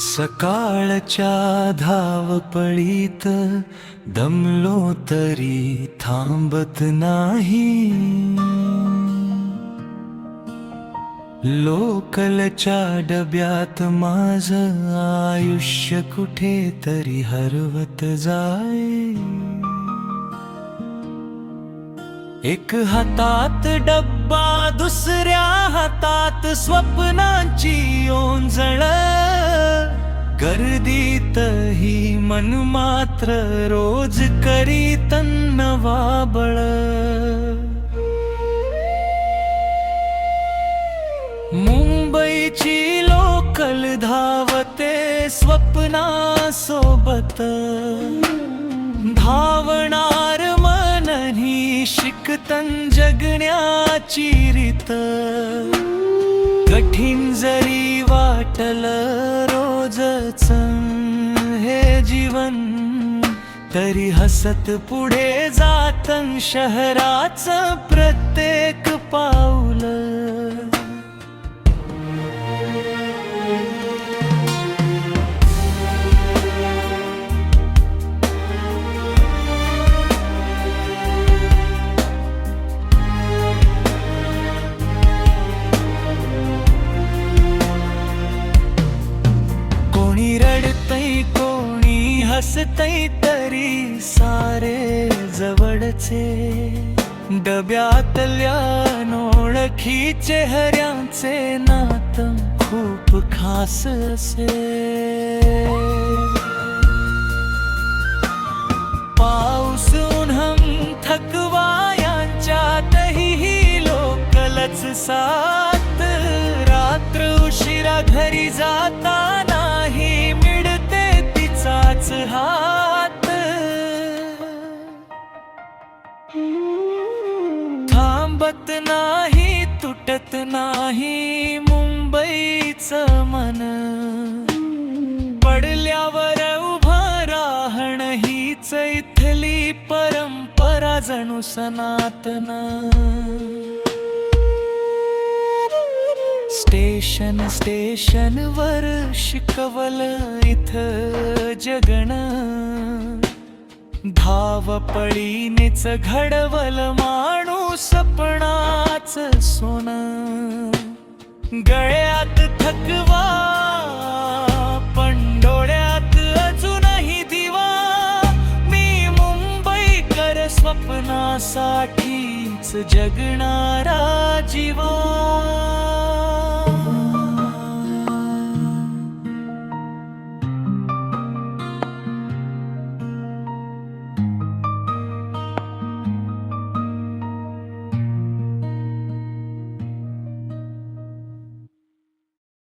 सकाळच्या धावपळीत दमलो तरी थांबत नाही. लोकलच्या डब्यात माझ आयुष्य कुठे तरी हरवत जाय. एक हातात डब्बा दुसऱ्या हातात स्वप्नांची ओंजळ. गर्दीतही मन मात्र रोज करी तन्न वाबळ मुंबईची लोकल धावते स्वप्नासोबत. सोबत धावणा तन जगण्याची रीत. कठीण जरी वाटल रोजच हे जीवन तरी हसत पुढे जातन शहराच प्रत्येक पाऊल. हसतय कोणी हसतय तरी सारे जवळचे. डब्यातल्या नोळखी चेहऱ्यांचे नात खूप खास असे. पाऊस उन्हम थकवा यांच्यातही लोकलच सात रात्र उशिरा घरी जाताना हात थांबत नाही तुटत नाही मुंबईच मन. पडल्यावर उभं राहण हीच इथली परंपरा जणू सनातन. स्टेशन स्टेशन वर शिकवल इथ जगण. धावपळीनेच घडवल माणूस पणाच सोन. गळ्यात थकवा पण डोळ्यात अजूनही दिवा. मी मुंबईकर स्वप्नासाठीच जगणारा